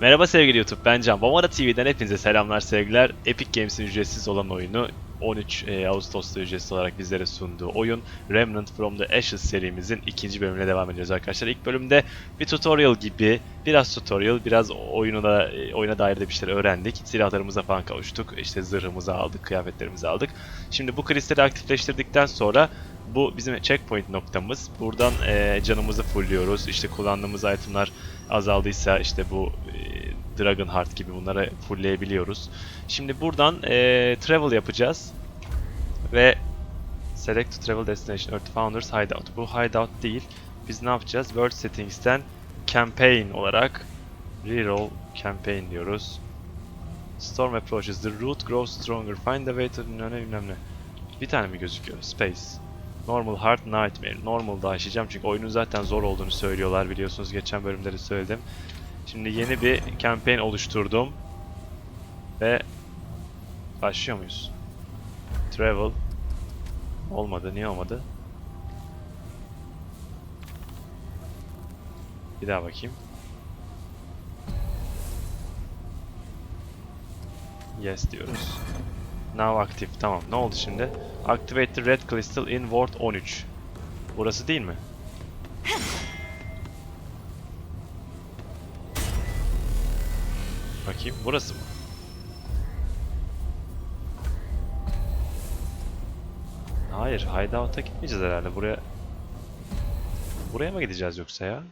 Merhaba sevgili YouTube, ben Can. Bomara TV'den hepinize selamlar sevgiler. Epic Games'in ücretsiz olan oyunu 13 e, Ağustos'ta ücretsiz olarak bizlere sunduğu oyun Remnant from the Ashes serimizin ikinci bölümüne devam ediyoruz arkadaşlar. İlk bölümde bir tutorial gibi, biraz tutorial, biraz oyunu da, e, oyuna dair de bir şeyler öğrendik. Silahlarımıza falan kavuştuk, işte zırhımızı aldık, kıyafetlerimizi aldık. Şimdi bu kristali aktifleştirdikten sonra bu bizim checkpoint noktamız. Buradan e, canımızı fullliyoruz. İşte kullandığımız itemler azaldıysa işte bu e, Dragon Heart gibi bunları fullleyebiliyoruz. Şimdi buradan e, travel yapacağız. Ve Select to Travel Destination Earth Founders Hideout. Bu hideout değil. Biz ne yapacağız? World Settings'ten Campaign olarak Reroll Campaign diyoruz. Storm approaches. The root grows stronger. Find the way to bilmem ne bilmem ne. Bir tane mi gözüküyor? Space. Normal Hard Nightmare. Normal'da aşacağım çünkü oyunun zaten zor olduğunu söylüyorlar biliyorsunuz geçen bölümde de söyledim. Şimdi yeni bir campaign oluşturdum. Ve başlıyor muyuz? Travel. Olmadı. Niye olmadı? Bir daha bakayım. Yes diyoruz. Now active. Tamam. Ne oldu şimdi? Activate the red crystal in Ward 13. Burası değil mi? Bakayım. Burası mı? Hayır. Hideout'a gitmeyeceğiz herhalde. Buraya... Buraya mı gideceğiz yoksa ya?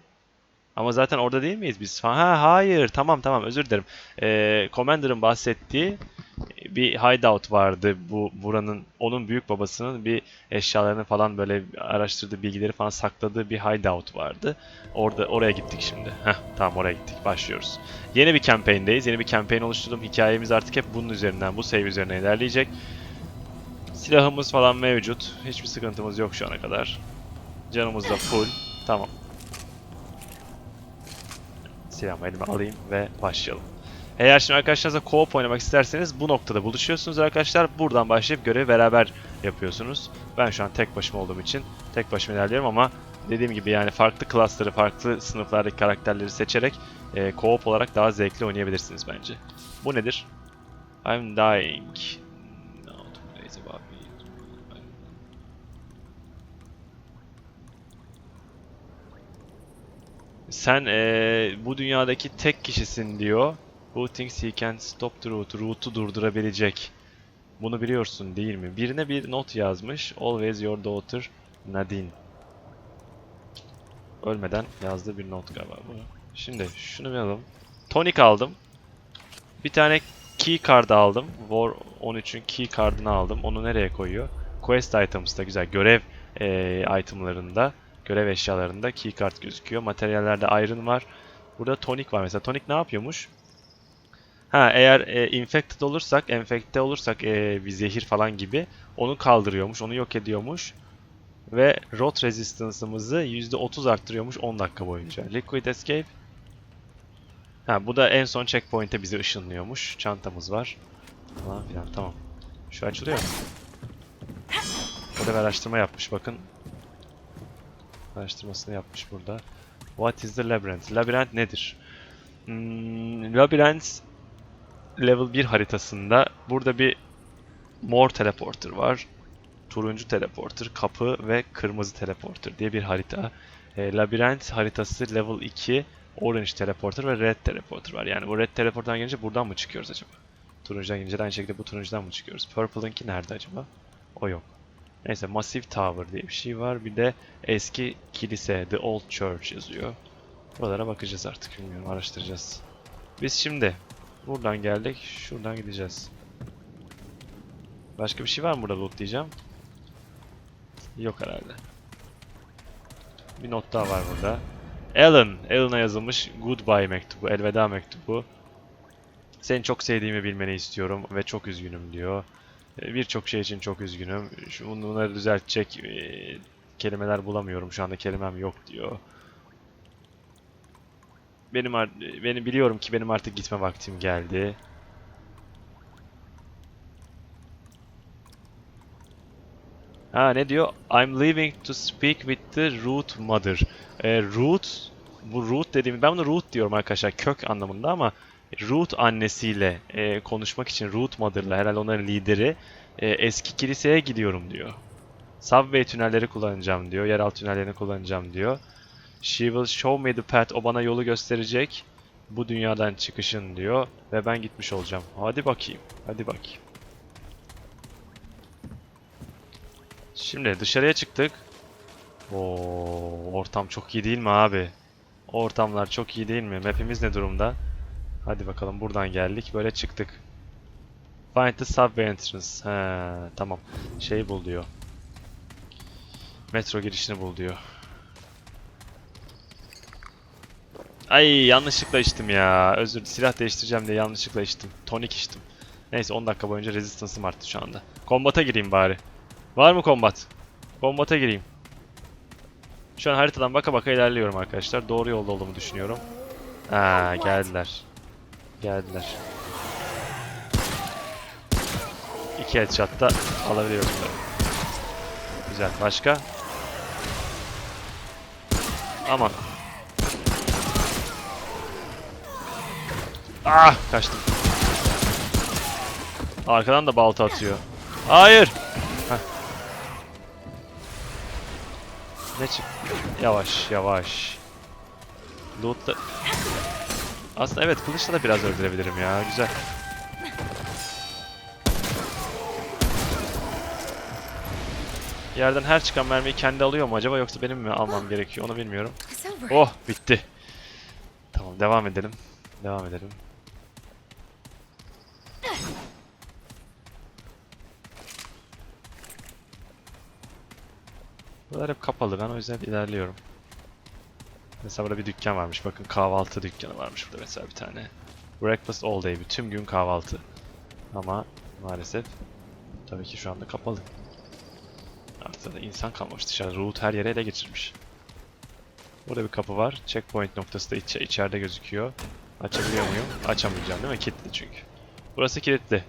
Ama zaten orada değil miyiz biz? Ha hayır. Tamam tamam özür dilerim. Ee, Commander'ın bahsettiği bir hideout vardı bu buranın onun büyük babasının bir eşyalarını falan böyle araştırdığı bilgileri falan sakladığı bir hideout vardı. Orada oraya gittik şimdi. Heh, tamam oraya gittik. Başlıyoruz. Yeni bir campaign'deyiz. Yeni bir campaign oluşturdum. Hikayemiz artık hep bunun üzerinden, bu save üzerine ilerleyecek. Silahımız falan mevcut. Hiçbir sıkıntımız yok şu ana kadar. Canımız da full. Tamam. Silahımı elime alayım ve başlayalım. Eğer şimdi arkadaşlarınızla co-op oynamak isterseniz bu noktada buluşuyorsunuz arkadaşlar. Buradan başlayıp görevi beraber yapıyorsunuz. Ben şu an tek başıma olduğum için tek başıma ilerliyorum ama dediğim gibi yani farklı klasları, farklı sınıflardaki karakterleri seçerek e, co-op olarak daha zevkli oynayabilirsiniz bence. Bu nedir? I'm dying. Sen e, bu dünyadaki tek kişisin diyor. Who thinks he can stop the route? Route'u durdurabilecek. Bunu biliyorsun değil mi? Birine bir not yazmış. Always your daughter Nadine. Ölmeden yazdığı bir not galiba bu. Şimdi şunu bir alalım. Tonic aldım. Bir tane key card aldım. War 13'ün key card'ını aldım. Onu nereye koyuyor? Quest items'ta güzel. Görev e, itemlarında, görev eşyalarında key card gözüküyor. Materyallerde iron var. Burada tonic var mesela. Tonic ne yapıyormuş? Ha eğer e, infected olursak, enfekte olursak e, bir zehir falan gibi onu kaldırıyormuş, onu yok ediyormuş. Ve rot resistance'ımızı %30 arttırıyormuş 10 dakika boyunca. Liquid Escape. Ha bu da en son checkpoint'e bizi ışınlıyormuş. Çantamız var. Falan filan tamam. Şu açılıyor mu? Burada bir araştırma yapmış bakın. Araştırmasını yapmış burada. What is the labyrinth? Labirent nedir? Hmm, labirent level 1 haritasında burada bir mor teleporter var. Turuncu teleporter, kapı ve kırmızı teleporter diye bir harita. E, labirent haritası level 2 orange teleporter ve red teleporter var. Yani bu red teleporter'dan gelince buradan mı çıkıyoruz acaba? Turuncudan gelince aynı şekilde bu turuncudan mı çıkıyoruz? Purple'ınki nerede acaba? O yok. Neyse Massive Tower diye bir şey var. Bir de eski kilise, The Old Church yazıyor. Buralara bakacağız artık bilmiyorum araştıracağız. Biz şimdi Buradan geldik. Şuradan gideceğiz. Başka bir şey var mı burada loot diyeceğim? Yok herhalde. Bir not daha var burada. Alan. Alan'a yazılmış goodbye mektubu. Elveda mektubu. Seni çok sevdiğimi bilmeni istiyorum ve çok üzgünüm diyor. E, Birçok şey için çok üzgünüm. Bunları düzeltecek e, kelimeler bulamıyorum. Şu anda kelimem yok diyor. Benim beni biliyorum ki benim artık gitme vaktim geldi. Ha ne diyor? I'm leaving to speak with the root mother. E, root bu root dediğim ben bunu root diyorum arkadaşlar kök anlamında ama root annesiyle e, konuşmak için root mother'la herhalde onların lideri e, eski kiliseye gidiyorum diyor. Subway tünelleri kullanacağım diyor. Yeraltı tünellerini kullanacağım diyor. She will show me the path. O bana yolu gösterecek. Bu dünyadan çıkışın diyor. Ve ben gitmiş olacağım. Hadi bakayım. Hadi bakayım. Şimdi dışarıya çıktık. Oo, ortam çok iyi değil mi abi? Ortamlar çok iyi değil mi? Map'imiz ne durumda? Hadi bakalım buradan geldik. Böyle çıktık. Find the subway entrance. He, tamam. Şey bul diyor. Metro girişini bul diyor. Ay yanlışlıkla içtim ya. Özür silah değiştireceğim diye yanlışlıkla içtim. Tonik içtim. Neyse 10 dakika boyunca resistance'ım arttı şu anda. Kombata gireyim bari. Var mı kombat? Kombata gireyim. Şu an haritadan baka baka ilerliyorum arkadaşlar. Doğru yolda olduğumu düşünüyorum. Ha geldiler. Geldiler. İki headshot'ta alabiliyorum. Güzel. Başka? Aman. Ah! Kaçtım. Arkadan da balta atıyor. Hayır! Heh. Ne çık? Yavaş, yavaş. Loot'ta... Aslında evet kılıçla da biraz öldürebilirim ya. Güzel. Yerden her çıkan mermiyi kendi alıyor mu acaba yoksa benim mi almam gerekiyor onu bilmiyorum. Oh bitti. Tamam devam edelim. Devam edelim. Buralar hep kapalı. Ben o yüzden ilerliyorum. Mesela burada bir dükkan varmış. Bakın kahvaltı dükkanı varmış burada mesela bir tane. Breakfast all day. Tüm gün kahvaltı. Ama maalesef tabii ki şu anda kapalı. Artık da insan kalmamış dışarıda. Root her yere ele geçirmiş. Burada bir kapı var. Checkpoint noktası da iç içeride gözüküyor. Açabiliyor muyum? Açamayacağım değil mi? Kilitli çünkü. Burası kilitli.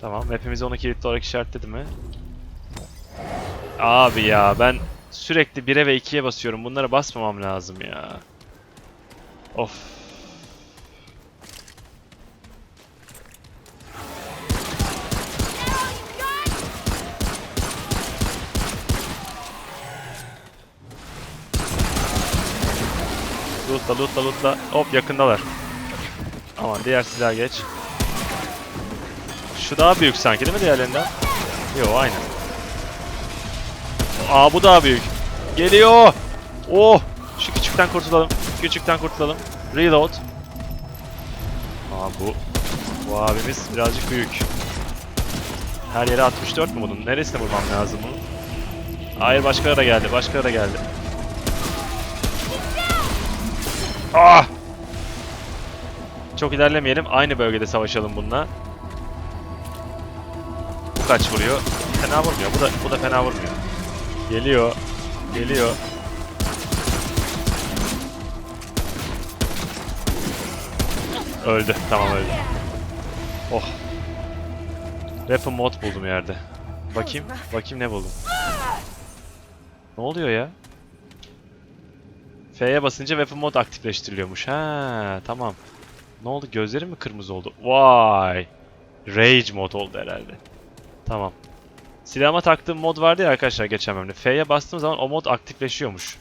Tamam. Hepimiz onu kilitli olarak işaretledi mi? Abi ya ben sürekli 1'e ve 2'ye basıyorum. Bunlara basmamam lazım ya. Of. Lootla lootla lootla. Hop yakındalar. Aman diğer silah geç. Şu daha büyük sanki değil mi diğerlerinden? Yo aynı. Aa bu daha büyük. Geliyor. Oh. Şu küçükten kurtulalım. Küçükten kurtulalım. Reload. Aa bu. Bu abimiz birazcık büyük. Her yere 64 mu bunun? Neresine vurmam lazım bunu? Hayır başkaları da geldi. Başkaları da geldi. Ah! Çok ilerlemeyelim. Aynı bölgede savaşalım bununla. Bu kaç vuruyor? Fena vurmuyor. Bu da bu da fena vurmuyor. Geliyor. Geliyor. Öldü. Tamam öldü. Oh. Weapon mod buldum yerde. Bakayım. Bakayım ne buldum. Ne oluyor ya? F'ye basınca weapon mod aktifleştiriliyormuş. Ha, tamam. Ne oldu? Gözlerim mi kırmızı oldu? Vay. Rage mod oldu herhalde. Tamam. Silahıma taktığım mod vardı ya arkadaşlar geçen bölümde. F'ye bastığım zaman o mod aktifleşiyormuş.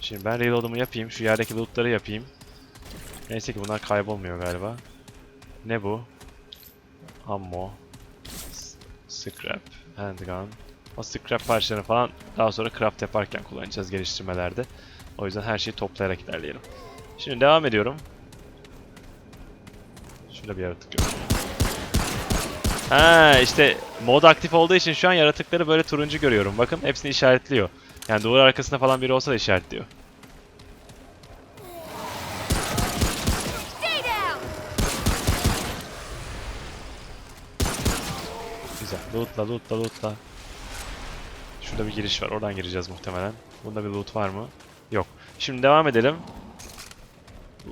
Şimdi ben reload'umu yapayım. Şu yerdeki lootları yapayım. Neyse ki bunlar kaybolmuyor galiba. Ne bu? Ammo. Scrap. Handgun. O scrap parçalarını falan daha sonra craft yaparken kullanacağız geliştirmelerde. O yüzden her şeyi toplayarak ilerleyelim. Şimdi devam ediyorum. Şurada bir yaratık yok. Ha işte mod aktif olduğu için şu an yaratıkları böyle turuncu görüyorum. Bakın hepsini işaretliyor. Yani duvar arkasında falan biri olsa da işaretliyor. Güzel. Lootla lootla lootla. Şurada bir giriş var. Oradan gireceğiz muhtemelen. Bunda bir loot var mı? Yok. Şimdi devam edelim.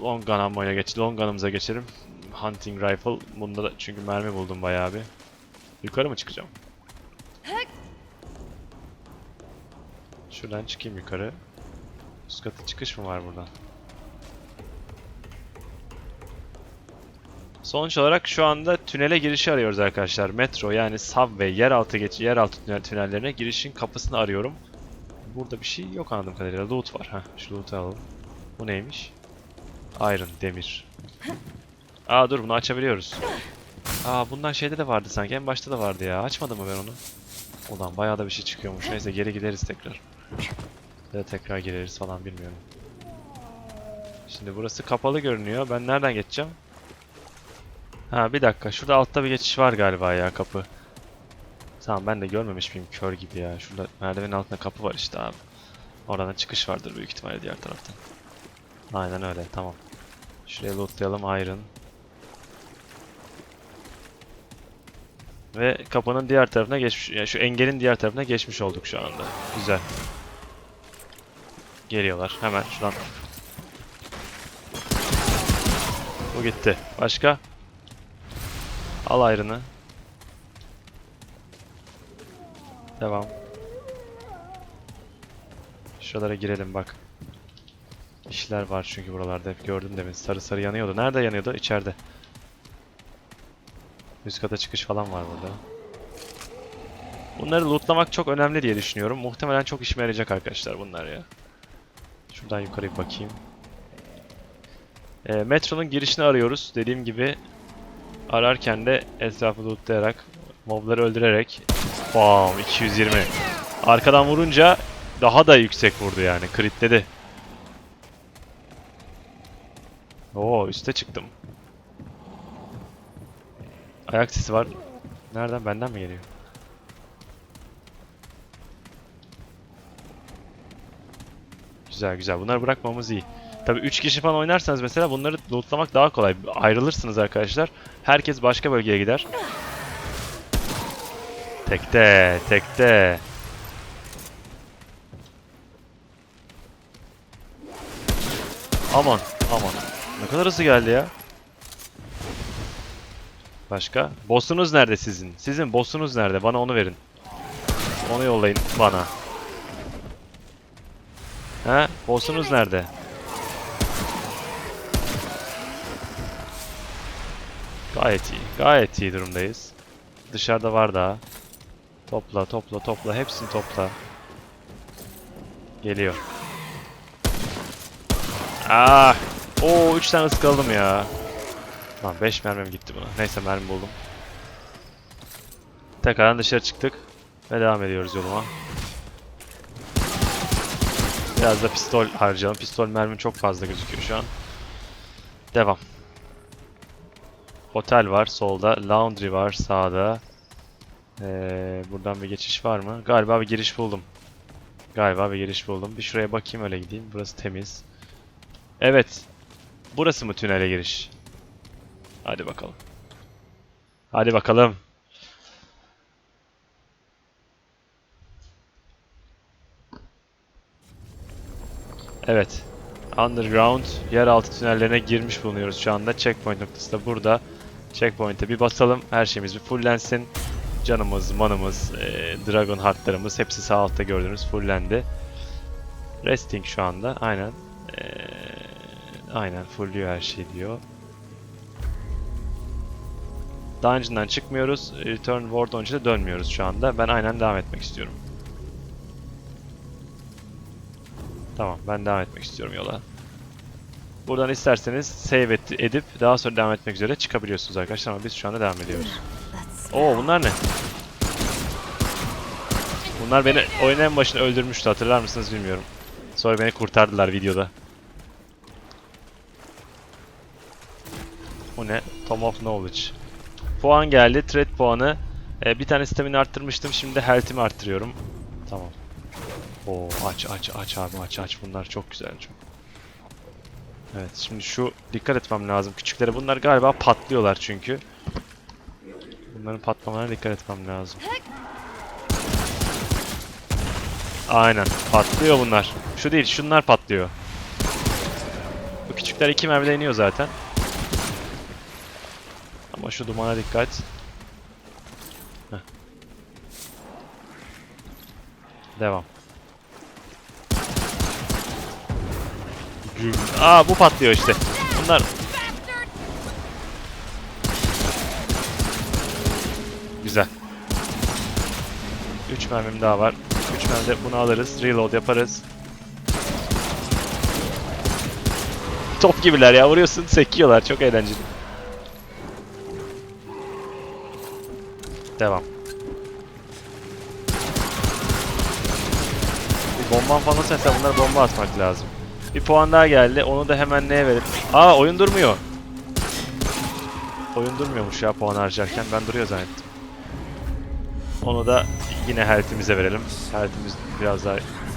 Long gun ammo'ya geç. Long gun'ımıza geçelim hunting rifle. Bunda da çünkü mermi buldum bayağı bir. Yukarı mı çıkacağım? Şuradan çıkayım yukarı. Üst kata çıkış mı var buradan? Sonuç olarak şu anda tünele girişi arıyoruz arkadaşlar. Metro yani subway yeraltı geç yeraltı tünel tünellerine girişin kapısını arıyorum. Burada bir şey yok anladığım kadarıyla. Loot var. Heh, şu loot'u alalım. Bu neymiş? Iron, demir. Aa dur bunu açabiliyoruz. Aa bundan şeyde de vardı sanki. En başta da vardı ya. Açmadım mı ben onu? Ulan bayağı da bir şey çıkıyormuş. Neyse geri gideriz tekrar. Ya tekrar gireriz falan bilmiyorum. Şimdi burası kapalı görünüyor. Ben nereden geçeceğim? Ha bir dakika. Şurada altta bir geçiş var galiba ya kapı. Tamam ben de görmemiş miyim kör gibi ya. Şurada merdivenin altında kapı var işte abi. Oradan çıkış vardır büyük ihtimalle diğer taraftan. Aynen öyle tamam. Şuraya lootlayalım iron. Ve kapının diğer tarafına geçmiş, yani şu engelin diğer tarafına geçmiş olduk şu anda. Güzel. Geliyorlar hemen şuradan. Bu gitti. Başka? Al ayrını. Devam. Şuralara girelim bak. İşler var çünkü buralarda hep gördüm demin. Sarı sarı yanıyordu. Nerede yanıyordu? İçeride. Üst kata çıkış falan var burada. Bunları lootlamak çok önemli diye düşünüyorum. Muhtemelen çok işime yarayacak arkadaşlar bunlar ya. Şuradan yukarı bakayım. E, metronun girişini arıyoruz. Dediğim gibi ararken de etrafı lootlayarak, mobları öldürerek Bam 220. Arkadan vurunca daha da yüksek vurdu yani. Kritledi. Oo üste çıktım. Ayak sesi var. Nereden? Benden mi geliyor? Güzel güzel. Bunları bırakmamız iyi. Tabii 3 kişi falan oynarsanız mesela bunları lootlamak daha kolay. Ayrılırsınız arkadaşlar. Herkes başka bölgeye gider. Tekte, tekte. Aman, aman. Ne kadar hızlı geldi ya. Başka? Boss'unuz nerede sizin? Sizin boss'unuz nerede? Bana onu verin. Onu yollayın bana. He? Boss'unuz nerede? Gayet iyi. Gayet iyi durumdayız. Dışarıda var daha. Topla, topla, topla. Hepsini topla. Geliyor. Ah! Oo 3 tane ıskaladım ya. Lan 5 mermim gitti buna. Neyse mermi buldum. Tekrardan dışarı çıktık. Ve devam ediyoruz yoluma. Biraz da pistol harcayalım. Pistol mermi çok fazla gözüküyor şu an. Devam. Otel var solda. Laundry var sağda. Ee, buradan bir geçiş var mı? Galiba bir giriş buldum. Galiba bir giriş buldum. Bir şuraya bakayım öyle gideyim. Burası temiz. Evet. Burası mı tünele giriş? Hadi bakalım. Hadi bakalım. Evet. Underground yeraltı tünellerine girmiş bulunuyoruz şu anda. Checkpoint noktası da burada. Checkpoint'e bir basalım. Her şeyimiz bir fullensin. Canımız, manımız, e, Dragon Heart'larımız hepsi sağ altta gördüğünüz fullendi. Resting şu anda. Aynen. E, aynen fullüyor her şey diyor. Dungeon'dan çıkmıyoruz. Return World Launch'a dönmüyoruz şu anda. Ben aynen devam etmek istiyorum. Tamam ben devam etmek istiyorum yola. Buradan isterseniz save et, edip daha sonra devam etmek üzere çıkabiliyorsunuz arkadaşlar ama biz şu anda devam ediyoruz. Oo bunlar ne? Bunlar beni oyunun en başında öldürmüştü hatırlar mısınız bilmiyorum. Sonra beni kurtardılar videoda. Bu ne? Tom of Knowledge. Puan geldi. Threat puanı. Ee, bir tane stamina arttırmıştım. Şimdi health'imi arttırıyorum. Tamam. Oo aç aç aç abi aç aç. Bunlar çok güzel çok. Evet şimdi şu dikkat etmem lazım. Küçüklere bunlar galiba patlıyorlar çünkü. Bunların patlamalarına dikkat etmem lazım. Aynen patlıyor bunlar. Şu değil şunlar patlıyor. Bu küçükler iki mermide iniyor zaten. Ama şu dumana dikkat. Heh. Devam. Güm. Aa bu patlıyor işte. Bunlar. Güzel. 3 mermim daha var. 3 mermide bunu alırız. Reload yaparız. Top gibiler ya. Vuruyorsun sekiyorlar. Çok eğlenceli. Devam. Bir bomban falan mesela bunlara bomba atmak lazım. Bir puan daha geldi. Onu da hemen neye verelim? Aa oyun durmuyor. Oyun durmuyormuş ya puan harcarken. Ben duruyor zannettim. Onu da yine health'imize verelim. Health'imiz biraz daha...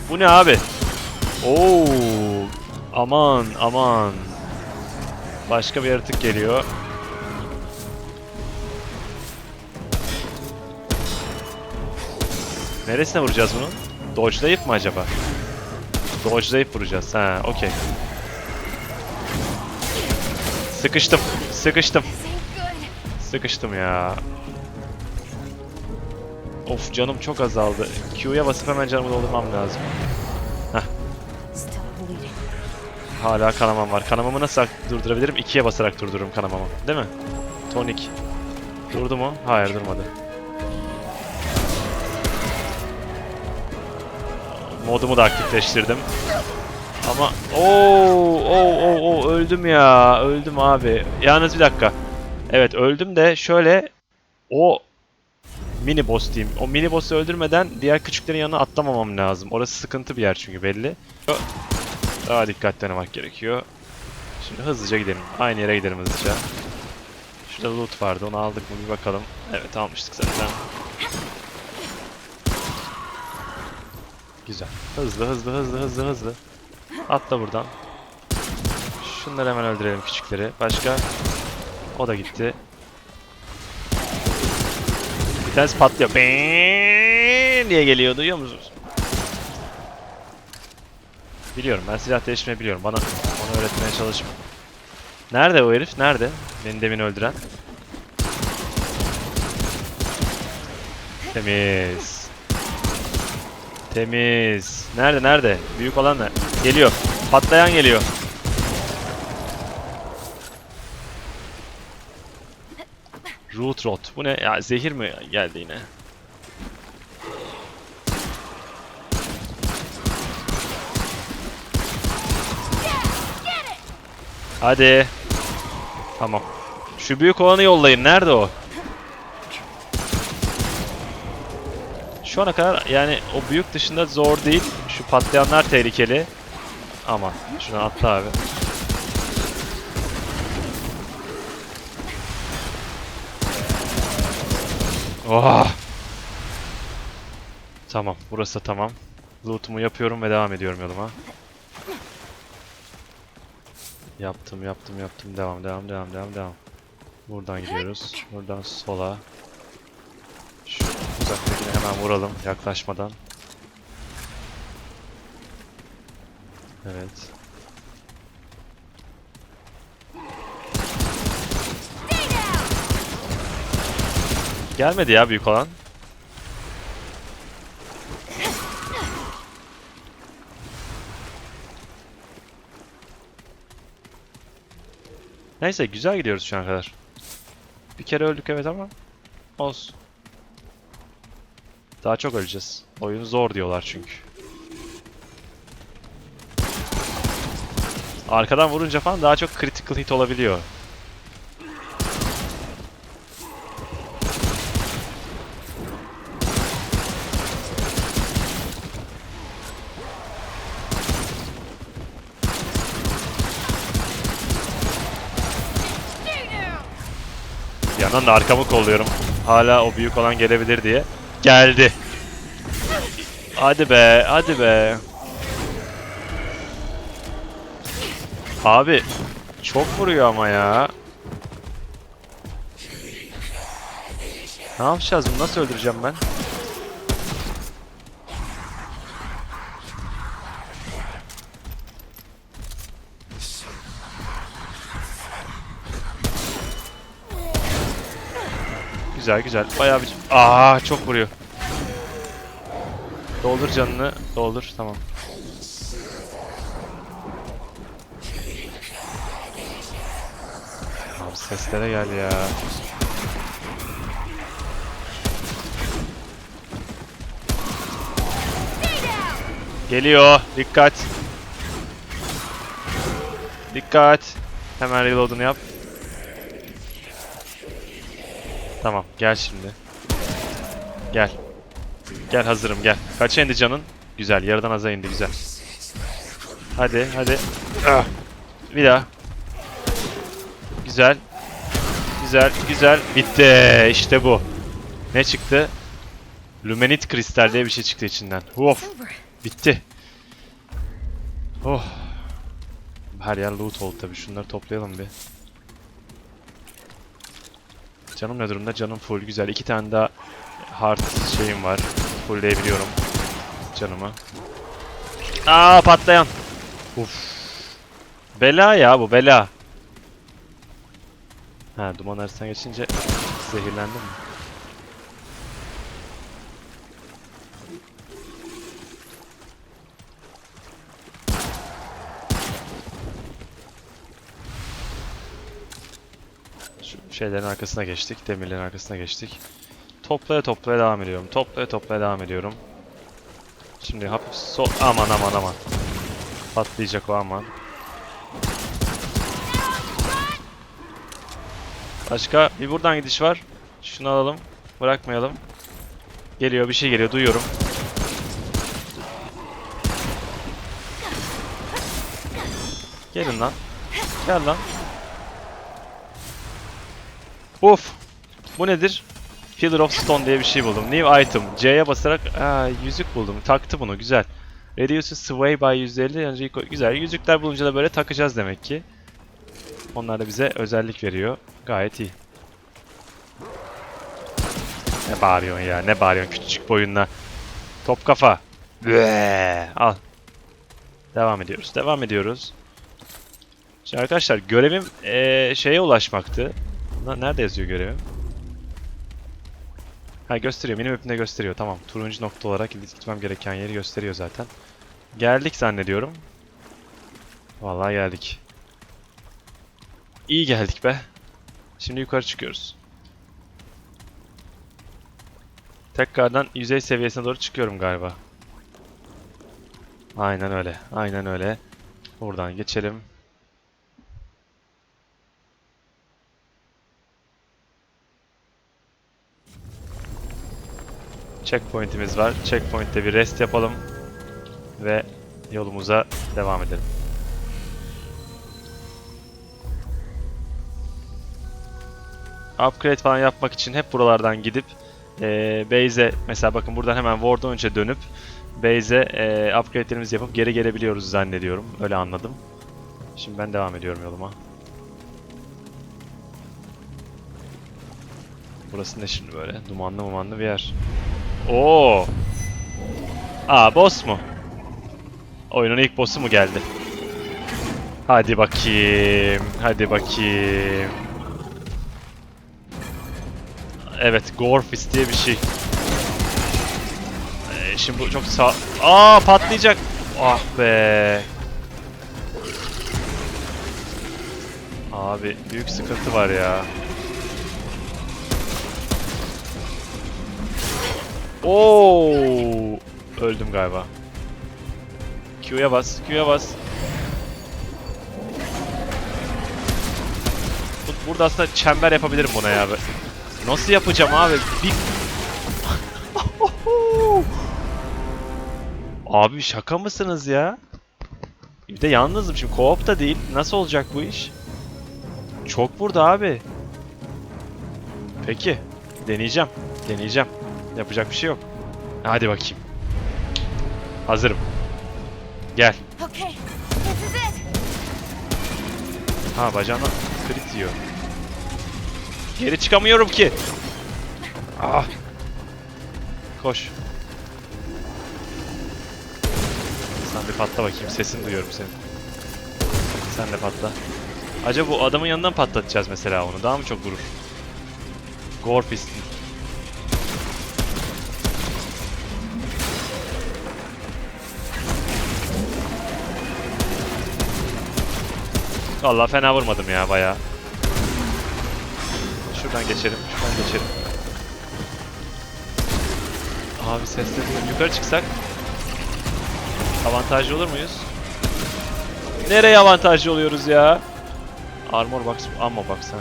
Bu ne abi? Oo, aman aman. Başka bir yaratık geliyor. Neresine vuracağız bunu? Dodge'layıp mı acaba? Dodge'layıp vuracağız. Ha, okey. Sıkıştım. Sıkıştım. Sıkıştım ya. Of canım çok azaldı. Q'ya basıp hemen canımı doldurmam lazım. Bleeding. Hala kanamam var. Kanamamı nasıl durdurabilirim? 2'ye basarak durdururum kanamamı. Değil mi? Tonik. Durdu mu? Hayır durmadı. Modumu da aktifleştirdim. Ama oo oo oo oo öldüm ya. Öldüm abi. Yalnız bir dakika. Evet öldüm de şöyle o mini boss diyeyim. O mini boss'u öldürmeden diğer küçüklerin yanına atlamamam lazım. Orası sıkıntı bir yer çünkü belli. Daha dikkatli oynamak gerekiyor. Şimdi hızlıca gidelim. Aynı yere gidelim hızlıca. Şurada loot vardı. Onu aldık mı bir bakalım. Evet almıştık zaten. Güzel. Hızlı hızlı hızlı hızlı hızlı. Atla buradan. Şunları hemen öldürelim küçükleri. Başka? O da gitti. Bir tanesi patlıyor. Bang diye geliyor. Duyuyor? Biliyorum ben silah değiştirmeyi biliyorum. Bana onu öğretmeye çalışma. Nerede o herif? Nerede? Beni demin öldüren. Temiz. Temiz. Nerede nerede? Büyük olan ne? Geliyor. Patlayan geliyor. Root rot. Bu ne? Ya zehir mi geldi yine? Hadi. Tamam. Şu büyük olanı yollayın. Nerede o? Şu ana kadar yani o büyük dışında zor değil. Şu patlayanlar tehlikeli. Ama şuna atla abi. Oh! Tamam, burası da tamam. Loot'umu yapıyorum ve devam ediyorum yoluma. Yaptım, yaptım, yaptım. Devam, devam, devam, devam, devam. Buradan gidiyoruz. Buradan sola. Uzaktakini hemen vuralım yaklaşmadan. Evet. Gelmedi ya büyük olan. Neyse güzel gidiyoruz şu ana kadar. Bir kere öldük evet ama olsun. Daha çok öleceğiz. Oyun zor diyorlar çünkü. Arkadan vurunca falan daha çok critical hit olabiliyor. Yandan da arkamı kolluyorum. Hala o büyük olan gelebilir diye. Geldi. Hadi be, hadi be. Abi çok vuruyor ama ya. Ne yapacağız bunu nasıl öldüreceğim ben? Güzel güzel. Bayağı bir... Aa çok vuruyor. Doldur canını. Doldur. Tamam. Abi seslere gel ya. Geliyor. Dikkat. Dikkat. Hemen reload'unu yap. Tamam gel şimdi. Gel. Gel hazırım gel. Kaça indi canın? Güzel yarıdan aza indi güzel. Hadi hadi. Ah. Bir daha. Güzel. Güzel güzel. Bitti. İşte bu. Ne çıktı? Lumenit kristal diye bir şey çıktı içinden. Of. Bitti. Oh. Her yer loot oldu tabii. Şunları toplayalım bir. Canım ne durumda? Canım full. Güzel. İki tane daha hard şeyim var. Fullleyebiliyorum. Canımı. Aa patlayan. Uf. Bela ya bu bela. Ha duman arasına geçince zehirlendim mi? Şu şeylerin arkasına geçtik. Demirlerin arkasına geçtik. Toplaya toplaya devam ediyorum. Toplaya toplaya devam ediyorum. Şimdi hafif sol... Aman aman aman. Patlayacak o aman. Başka bir buradan gidiş var. Şunu alalım. Bırakmayalım. Geliyor bir şey geliyor duyuyorum. Gelin lan. Gel lan. Of. Bu nedir? Pillar of Stone diye bir şey buldum. New item. C'ye basarak aa, yüzük buldum. Taktı bunu. Güzel. Reduces sway by %50. Yani güzel. Yüzükler bulunca da böyle takacağız demek ki. Onlar da bize özellik veriyor. Gayet iyi. Ne bağırıyorsun ya? Ne bağırıyorsun küçücük boyunla? Top kafa. Bleh. Al. Devam ediyoruz. Devam ediyoruz. Şimdi arkadaşlar görevim eee, şeye ulaşmaktı. Nerede yazıyor görevim? Ha gösteriyor. Benim map'imde gösteriyor. Tamam. Turuncu nokta olarak git- gitmem gereken yeri gösteriyor zaten. Geldik zannediyorum. Vallahi geldik. İyi geldik be. Şimdi yukarı çıkıyoruz. Tekrardan yüzey seviyesine doğru çıkıyorum galiba. Aynen öyle. Aynen öyle. Buradan geçelim. Checkpoint'imiz var. Checkpoint'te bir rest yapalım. Ve yolumuza devam edelim. Upgrade falan yapmak için hep buralardan gidip eee base'e mesela bakın buradan hemen Ward'dan önce dönüp base'e eee upgrade'lerimizi yapıp geri gelebiliyoruz zannediyorum. Öyle anladım. Şimdi ben devam ediyorum yoluma. Burası ne şimdi böyle? Dumanlı mumanlı bir yer. Oo. Aa boss mu? Oyunun ilk boss'u mu geldi? Hadi bakayım. Hadi bakayım. Evet, Gorfist diye bir şey. Ee, şimdi bu çok sağ... Aa patlayacak. Ah be. Abi büyük sıkıntı var ya. Oo! Öldüm galiba. Q'ya bas, Q'ya bas. Bu- Burada aslında çember yapabilirim buna ya. Nasıl yapacağım abi? Bir... abi şaka mısınız ya? Bir de yalnızım şimdi co-op da değil. Nasıl olacak bu iş? Çok burada abi. Peki. Deneyeceğim. Deneyeceğim. Yapacak bir şey yok. Hadi bakayım. Hazırım. Gel. Ha bacağına crit yiyor. Geri çıkamıyorum ki. Ah. Koş. Sen bir patla bakayım. Sesini duyuyorum senin. Sen de patla. Acaba bu adamın yanından patlatacağız mesela onu. Daha mı çok vurur? Gorfist. Vallahi fena vurmadım ya bayağı. Şuradan geçelim, şuradan geçelim. Abi sesle duyuyorum. Yukarı çıksak. Avantajlı olur muyuz? Nereye avantajlı oluyoruz ya? Armor box, ammo box ha.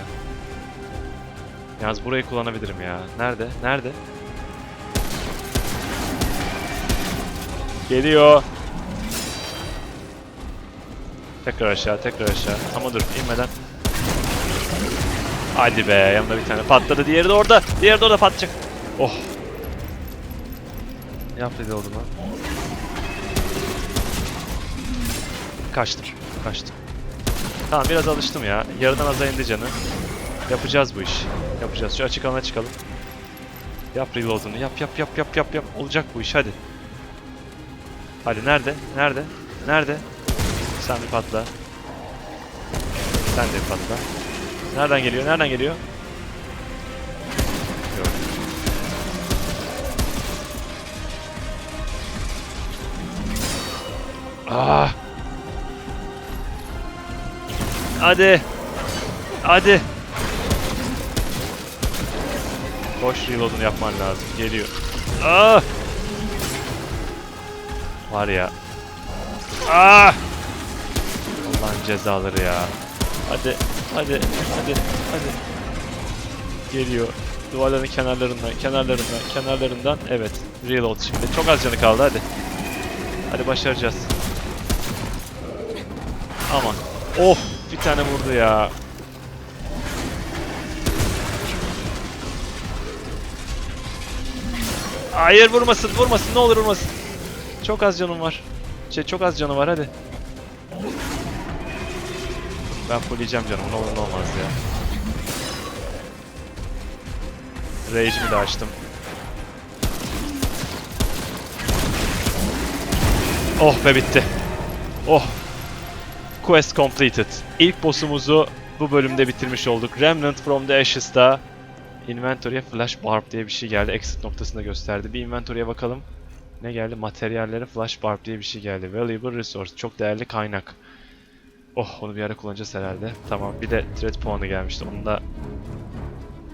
Yalnız burayı kullanabilirim ya. Nerede? Nerede? Geliyor. Tekrar aşağı, tekrar aşağı. Ama dur, inmeden. Hadi be, yanında bir tane patladı. Diğeri de orada. Diğeri de orada patlayacak. Oh. Yap dedi oldu lan. Kaçtım, kaçtım. Tamam biraz alıştım ya. Yarıdan aza indi canı. Yapacağız bu iş. Yapacağız. Şu açık alana çıkalım. Yap reload'unu. Yap yap yap yap yap yap. Olacak bu iş hadi. Hadi nerede? Nerede? Nerede? Sen bir patla. Sen de bir patla. Nereden geliyor? Nereden geliyor? Ah! Hadi. Hadi. Koş reload'unu yapman lazım. Geliyor. Ah! Var ya. Ah! Allah'ın cezaları ya. Hadi, hadi, hadi, hadi. Geliyor. Duvarların kenarlarından, kenarlarından, kenarlarından. Evet. Reload şimdi. Çok az canı kaldı hadi. Hadi başaracağız. Aman. Oh! Bir tane vurdu ya. Hayır vurmasın, vurmasın. Ne olur vurmasın. Çok az canım var. Şey çok az canı var hadi. Ben fulleyeceğim canım. Ne olur ne olmaz ya. Rage'imi de açtım. Oh be bitti. Oh. Quest completed. İlk boss'umuzu bu bölümde bitirmiş olduk. Remnant from the Ashes'ta Inventory'e flash barb diye bir şey geldi. Exit noktasında gösterdi. Bir inventory'e bakalım. Ne geldi? Materyallere flash barb diye bir şey geldi. Valuable resource. Çok değerli kaynak. Oh onu bir ara kullanacağız herhalde. Tamam bir de threat puanı gelmişti. Onu da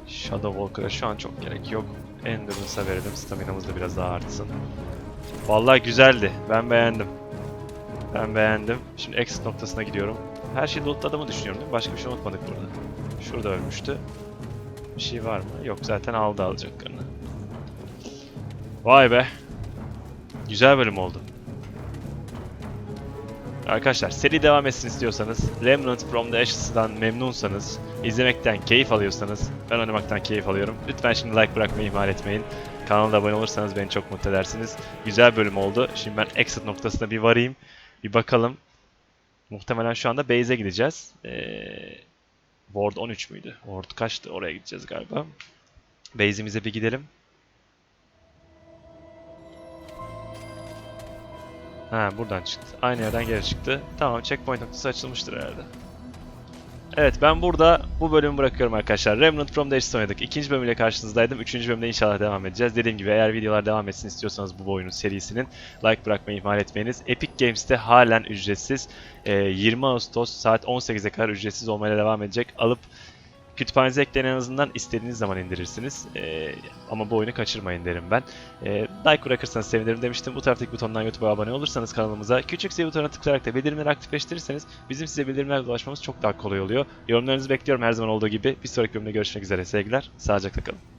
Shadow Walker'a şu an çok gerek yok. Endurance'a verelim. Staminamız da biraz daha artsın. Vallahi güzeldi. Ben beğendim. Ben beğendim. Şimdi exit noktasına gidiyorum. Her şeyi lootladığımı düşünüyorum değil mi? Başka bir şey unutmadık burada. Şurada ölmüştü. Bir şey var mı? Yok zaten aldı alacaklarını. Vay be. Güzel bölüm oldu. Arkadaşlar seri devam etsin istiyorsanız, Remnant from the Ashes'dan memnunsanız, izlemekten keyif alıyorsanız, ben oynamaktan keyif alıyorum. Lütfen şimdi like bırakmayı ihmal etmeyin. Kanala abone olursanız beni çok mutlu edersiniz. Güzel bölüm oldu. Şimdi ben exit noktasına bir varayım. Bir bakalım. Muhtemelen şu anda base'e gideceğiz. Ee, Ward 13 müydü? Ward kaçtı? Oraya gideceğiz galiba. Base'imize bir gidelim. Ha buradan çıktı. Aynı yerden geri çıktı. Tamam checkpoint noktası açılmıştır herhalde. Evet ben burada bu bölümü bırakıyorum arkadaşlar. Remnant from the Ashes oynadık. İkinci bölümüyle karşınızdaydım. Üçüncü bölümde inşallah devam edeceğiz. Dediğim gibi eğer videolar devam etsin istiyorsanız bu oyunun serisinin like bırakmayı ihmal etmeyiniz. Epic Games'te halen ücretsiz. Ee, 20 Ağustos saat 18'e kadar ücretsiz olmaya devam edecek. Alıp kütüphanenize ekleyen en azından istediğiniz zaman indirirsiniz. Ee, ama bu oyunu kaçırmayın derim ben. Ee, like bırakırsanız sevinirim demiştim. Bu taraftaki butondan YouTube'a abone olursanız kanalımıza küçük zil butonuna tıklayarak da bildirimleri aktifleştirirseniz bizim size bildirimlerle ulaşmamız çok daha kolay oluyor. Yorumlarınızı bekliyorum her zaman olduğu gibi. Bir sonraki bölümde görüşmek üzere. Sevgiler. Sağlıcakla kalın.